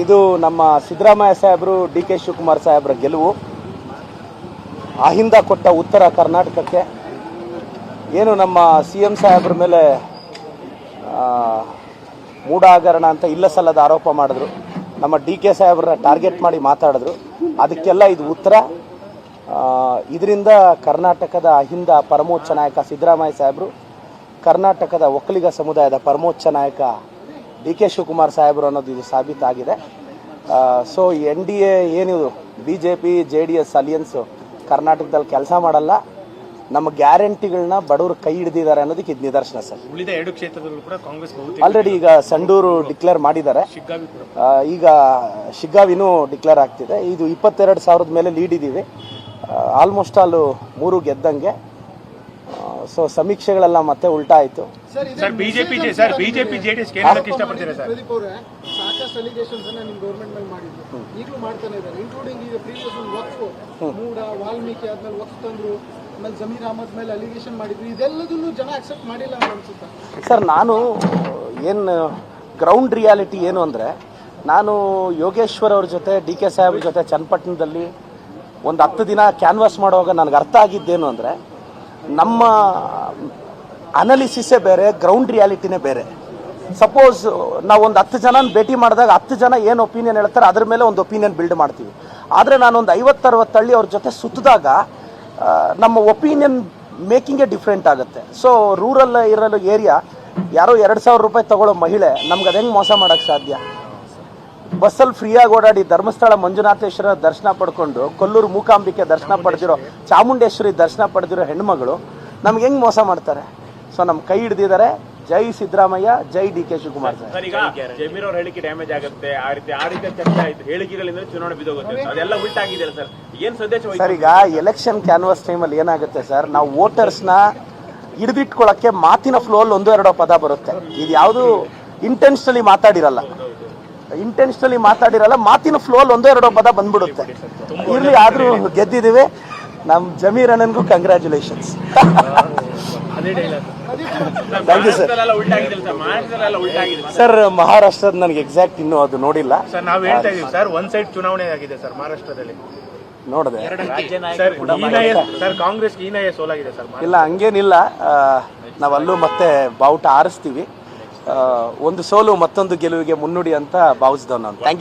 ಇದು ನಮ್ಮ ಸಿದ್ದರಾಮಯ್ಯ ಸಾಹೇಬರು ಡಿ ಕೆ ಶಿವಕುಮಾರ್ ಸಾಹೇಬರ ಗೆಲುವು. ಅಹಿಂದ ಕೊಟ್ಟ ಉತ್ತರ ಕರ್ನಾಟಕಕ್ಕೆ. ಏನು ನಮ್ಮ ಸಿ ಎಂ ಸಾಹೇಬ್ರ ಮೇಲೆ ಮೂಢಾಗರಣ ಅಂತ ಇಲ್ಲ ಸಲ್ಲದ ಆರೋಪ ಮಾಡಿದ್ರು. ನಮ್ಮ ಡಿ ಕೆ ಸಾಹೇಬ್ರನ್ನ ಟಾರ್ಗೆಟ್ ಮಾಡಿ ಮಾತಾಡಿದ್ರು. ಅದಕ್ಕೆಲ್ಲ ಇದು ಉತ್ತರ. ಇದರಿಂದ ಕರ್ನಾಟಕದ ಅಹಿಂದ ಪರಮೋಚ್ಚ ನಾಯಕ ಸಿದ್ದರಾಮಯ್ಯ ಸಾಹೇಬರು, ಕರ್ನಾಟಕದ ಒಕ್ಕಲಿಗ ಸಮುದಾಯದ ಪರಮೋಚ್ಚ ನಾಯಕ ಡಿ ಕೆ ಶಿವಕುಮಾರ್ ಸಾಹೇಬರು ಅನ್ನೋದು ಇದು ಸಾಬೀತಾಗಿದೆ. ಸೊ ಎನ್ ಡಿ ಎ ಏನಿದು B J P J D S alliance ಕರ್ನಾಟಕದಲ್ಲಿ ಕೆಲಸ ಮಾಡಲ್ಲ. ನಮ್ಮ ಗ್ಯಾರಂಟಿಗಳನ್ನ ಬಡವರು ಕೈ ಹಿಡಿದಿದ್ದಾರೆ ಅನ್ನೋದಕ್ಕೆ ಇದು ನಿದರ್ಶನ ಸರ್. ಉಳಿದ ಎರಡು ಕ್ಷೇತ್ರದಲ್ಲೂ ಕೂಡ ಕಾಂಗ್ರೆಸ್ ಆಲ್ರೆಡಿ ಈಗ ಸಂಡೂರು ಡಿಕ್ಲೇರ್ ಮಾಡಿದ್ದಾರೆ. ಈಗ ಶಿಗ್ಗಾವಿನೂ ಡಿಕ್ಲೇರ್ ಆಗ್ತಿದೆ. ಇದು ಇಪ್ಪತ್ತೆರಡು ಸಾವಿರದ ಮೇಲೆ ಲೀಡ್ ಇದ್ದೀವಿ. ಆಲ್ಮೋಸ್ಟ್ ಆಲ್ ಮೂರು ಗೆದ್ದಂಗೆ. ಸೊ ಸಮೀಕ್ಷೆಗಳೆಲ್ಲ ಮತ್ತೆ ಉಲ್ಟಾ ಆಯಿತು. Sir BJP sir BJP JDS ಕೇಂದ್ರಕ್ಕೆ ಇಷ್ಟಪಡ್ತೀರಾ ಸರ್ ಪ್ರದೀಪ್ ಅವರೇ ಸಾಕಷ್ಟು ಅಲಿಗೇಷನ್ಸ್ ಅನ್ನ ನಿಮ್ಮ ಗೌರ್ಮೆಂಟ್ ಮೇಲೆ ಮಾಡಿದ್ರು. ಈಗಲೂ ಮಾಡ್ತಾನೆ ಇದ್ದಾರೆ ಇನ್ಕ್ಲೂಡಿಂಗ್ ಈಗ ಪ್ರೀವಿಯಸ್ ವಕ್ಫ್. ಮೂಡ ವಾಲ್ಮೀಕಿ ಆದ್ಮೇಲೆ ವಕ್ಫ್ ತಂದ್ರು ಆಮೇಲೆ ಜಮೀರ್ ಅಹಮದ್ ಮೇಲೆ ಅಲಿಗೇಷನ್ ಮಾಡಿದ್ರು. ಇದೆಲ್ಲದನ್ನು ಜನ ಅಕ್ಸೆಪ್ಟ್ ಮಾಡಿಲ್ಲ ಅಂತ ಅನ್ಸುತ್ತೆ. ಸರ್ ನಾನು ಏನು ಗ್ರೌಂಡ್ ರಿಯಾಲಿಟಿ ಏನು ಅಂದರೆ ನಾನು ಯೋಗೇಶ್ವರ್ ಅವ್ರ ಜೊತೆ ಡಿ ಕೆ ಸಾಹೇಬ್ರ ಜೊತೆ ಚನ್ನಪಟ್ಟಣದಲ್ಲಿ ಒಂದು ಹತ್ತು ದಿನ ಕ್ಯಾನ್ವಾಸ್ ಮಾಡುವಾಗ ನನಗೆ ಅರ್ಥ ಆಗಿದ್ದೇನು ಅಂದರೆ ನಮ್ಮ ಅನಾಲಿಸಿಸೇ ಬೇರೆ ಗ್ರೌಂಡ್ ರಿಯಾಲಿಟಿನೇ ಬೇರೆ. ಸಪೋಸ್ ನಾವು ಒಂದು ಹತ್ತು ಜನ ಭೇಟಿ ಮಾಡಿದಾಗ ಹತ್ತು ಜನ ಏನು ಒಪಿನಿಯನ್ ಹೇಳ್ತಾರೆ, ಅದ್ರ ಮೇಲೆ ಒಂದು ಒಪಿನಿಯನ್ ಬಿಲ್ಡ್ ಮಾಡ್ತೀವಿ. ಆದರೆ ನಾನೊಂದು ಐವತ್ತರವತ್ತು ಹಳ್ಳಿ ಅವ್ರ ಜೊತೆ ಸುತ್ತಿದಾಗ ನಮ್ಮ ಒಪಿನಿಯನ್ ಮೇಕಿಂಗೇ ಡಿಫ್ರೆಂಟ್ ಆಗುತ್ತೆ. ಸೊ ರೂರಲ್ ಇರಲು ಏರಿಯಾ ಯಾರೋ ಎರಡು ಸಾವಿರ ರೂಪಾಯಿ ತಗೊಳ್ಳೋ ಮಹಿಳೆ, ನಮ್ಗೆ ಅದು ಮೋಸ ಮಾಡೋಕ್ಕೆ ಸಾಧ್ಯ? ಬಸ್ಸಲ್ಲಿ ಫ್ರೀಯಾಗಿ ಓಡಾಡಿ ಧರ್ಮಸ್ಥಳ ಮಂಜುನಾಥೇಶ್ವರ ದರ್ಶನ ಪಡ್ಕೊಂಡು ಕೊಲ್ಲೂರು ಮೂಕಾಂಬಿಕೆ ದರ್ಶನ ಪಡೆದಿರೋ ಚಾಮುಂಡೇಶ್ವರಿ ದರ್ಶನ ಪಡೆದಿರೋ ಹೆಣ್ಮಗಳು ನಮ್ಗೆ ಹೆಂಗೆ ಮೋಸ ಮಾಡ್ತಾರೆ? ಸೊ ನಮ್ಮ ಕೈ ಹಿಡ್ದಿದ್ದಾರೆ. ಜೈ ಸಿದ್ದರಾಮಯ್ಯ ಜೈ ಡಿ ಕೆ ಶಿವಕುಮಾರ್ ಸರ್. ಈಗ ಜಮೀರ್ ಅವ್ರ ಹೇಳಿಕೆ ಡ್ಯಾಮೇಜ್ ಆಗುತ್ತೆ. ಆ ರೀತಿ ಆ ರೀತಿ ಚರ್ಚೆ ಆಯ್ತು. ಹೇಳಿಕೆಗಳಿಂದ ಚುನಾವಣೆ ಬಿದ್ದೋಗುತ್ತೆ. ಅದೆಲ್ಲ ಉಲ್ಟಾಗಿದೆಯಲ್ಲ ಸರ್. ಏನ್ ಸಂದೇಶ ಹೋಯ್ತು? ಸರ್ ಈಗ ಎಲೆಕ್ಷನ್ ಕ್ಯಾನ್ವಾಸ್ ಟೈಮಲ್ಲಿ ಏನಾಗುತ್ತೆ ಸರ್? ನಾವು ವೋಟರ್ಸ್ನ ಹಿಡಿದಿಟ್ಕೊಳ್ಳೋಕ್ಕೆ ಮಾತಿನ ಫ್ಲೋ ಅಲ್ಲಿ ಒಂದು ಎರಡೋ ಪದ ಬರುತ್ತೆ. ಇದು ಯಾವುದು ಇಂಟೆನ್ಷನಲಿ ಮಾತಾಡಿರಲ್ಲ. ಇಂಟೆನ್ಷನಲಿ ಮಾತಾಡಿರಲ್ಲ ಮಾತಿನ ಫ್ಲೋಲ್ ಒಂದೋ ಎರಡೋ ಪದ ಬಂದ್ಬಿಡುತ್ತೆ. ಇಲ್ಲಿ ಆದರೂ ಗೆದ್ದಿದ್ದೀವಿ. ನಮ್ಮ Zameer ಅಣ್ಣನಿಗೂ congratulations thank you sir sir ಮಹಾರಾಷ್ಟ್ರದ ನನಗೆ ಎಕ್ಸಾಕ್ಟ್ ಇನ್ನೂ ಅದು ನೋಡಿಲ್ಲ. ಸರ್ ನಾವು ಹೇಳ್ತಾ ಇದೀವಿ ಸರ್ ಒಂದ್ ಸೈಡ್ ಚುನಾವಣೆ ಆಗಿದೆ ಸರ್ ಮಹಾರಾಷ್ಟ್ರದಲ್ಲಿ ನೋಡಿದೆ. ಸರ್ ಸರ್ ಕಾಂಗ್ರೆಸ್ ಹೀನಾಯ ಸೋಲಾಗಿದೆ ಸರ್ ಇಲ್ಲ ಹಂಗೇನಿಲ್ಲ. ನಾವು ಅಲ್ಲೂ ಮತ್ತೆ ಬಾವುಟ ಆರಿಸ್ತೀವಿ. ಒಂದು ಸೋಲು ಮತ್ತೊಂದು ಗೆಲುವಿಗೆ ಮುನ್ನುಡಿ ಅಂತ ಭಾವಿಸಿದವ್ ನಾನು. Thank you